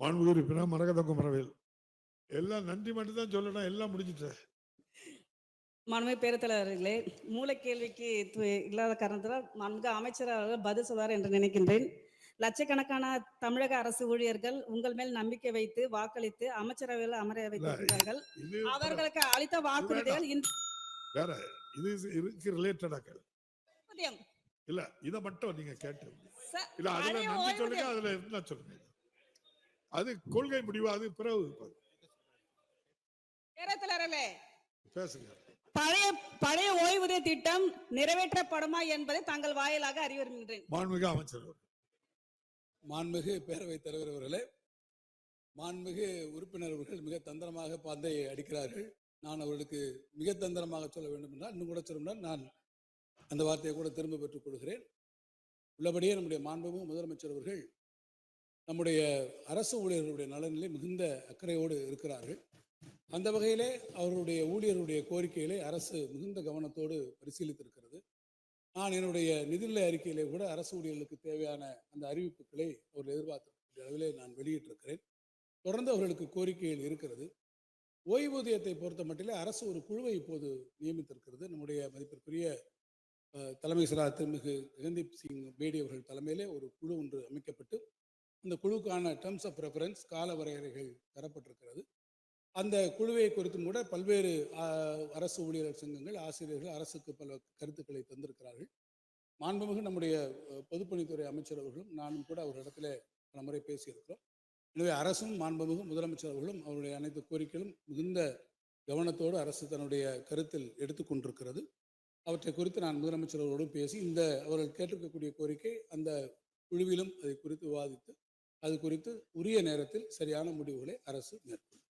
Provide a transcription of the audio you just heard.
மாண்புமிகு உறுப்பினர் மரகத குமரவேல் எல்லாம் நன்றி மட்டும் தான் சொல்லணும் எல்லாம் முடிஞ்சிட்டேன் மாண்புமிகு பேரத்தலைவர்களே மூல கேள்விக்கு இல்லாத காரணத்தால் மாண்புமிகு அமைச்சர் அவர்கள் பதில் சொல்வார் என்று நினைக்கின்றேன். லட்சக்கணக்கான தமிழக அரசு ஊழியர்கள் உங்கள் மேல் நம்பிக்கை வைத்து வாக்களித்து அமைச்சரவையில் அமர வைத்திருக்கிறார்கள். அவர்களுக்கு அளித்த வாக்குறுதிகள் வேற இது இதுக்கு ரிலேட்டடாக. இல்ல இத மட்டும் நீங்க கேட்டு. இல்ல அதுல நன்றி சொல்லுங்க. அதுல என்ன சொல்லுங்க. அது கொள்கை முடிவு? அது பிறகு பேசுங்க. பழைய பழைய ஓய்வூதிய திட்டம் நிறைவேற்றப்படுமா என்பதை தங்கள் வாயிலாக அறிய விரும்புகின்றேன் மாண்புமிகு அமைச்சர். மாண்புமிகு பேரவைத் தலைவர் அவர்களே மாண்புமிகு உறுப்பினர் அவர்கள் மிக தந்திரமாக பந்தையை அடிக்கிறார்கள். நான் அவர்களுக்கு மிக தந்திரமாக சொல்ல வேண்டும் என்றால் இன்னும் கூட சொன்னால் நான் அந்த வார்த்தையை கூட திரும்ப பெற்றுக் கொள்கிறேன். உள்ளபடியே நம்முடைய மாண்புமிகு முதலமைச்சர் அவர்கள் நம்முடைய அரசு ஊழியர்களுடைய நலனிலே மிகுந்த அக்கறையோடு இருக்கிறார்கள். அந்த வகையிலே அவருடைய ஊழியர்களுடைய கோரிக்கைகளை அரசு மிகுந்த கவனத்தோடு பரிசீலித்திருக்கிறது. நான் என்னுடைய நிதிநிலை அறிக்கையிலே கூட அரசு ஊழியர்களுக்கு தேவையான அந்த அறிவிப்புகளை அவர்கள் எதிர்பார்த்திருக்கிற அளவிலே நான் வெளியிட்டிருக்கிறேன். தொடர்ந்து அவர்களுக்கு கோரிக்கைகள் இருக்கிறது. ஓய்வூதியத்தை பொறுத்த மட்டிலே அரசு ஒரு குழுவை இப்போது நியமித்திருக்கிறது. நம்முடைய மதிப்பிற்குரிய தலைமை சிலா திருமிகு ககன்தீப் சிங் பேடி அவர்கள் தலைமையிலே ஒரு குழு ஒன்று அமைக்கப்பட்டு அந்த குழுக்கான டேர்ம்ஸ் ஆஃப் ரெஃபரன்ஸ் கால வரையறைகள் தரப்பட்டிருக்கிறது. அந்த குழுவை குறித்தும் கூட பல்வேறு அரசு ஊழியர் சங்கங்கள் ஆசிரியர்கள் அரசுக்கு பல கருத்துக்களை தந்திருக்கிறார்கள். மாண்புமிகு நம்முடைய பொதுப்பணித்துறை அமைச்சர் அவர்களும் நானும் கூட அவரிடத்துல பல முறை பேசியிருக்கிறோம். எனவே அரசும் மாண்புமிகு முதலமைச்சர் அவர்களும் அவருடைய அனைத்து கோரிக்கைகளும் மிகுந்த கவனத்தோடு அரசு தன்னுடைய கருத்தில் எடுத்துக்கொண்டிருக்கிறது அவற்றை குறித்து நான் முதலமைச்சர் அவர்களோடும் பேசி இந்த அவர்கள் கேட்டிருக்கக்கூடிய கோரிக்கை அந்த குழுவிலும் அதை குறித்து விவாதித்து அது குறித்து உரிய நேரத்தில் சரியான முடிவுகளை அரசு மேற்கொள்ளும்.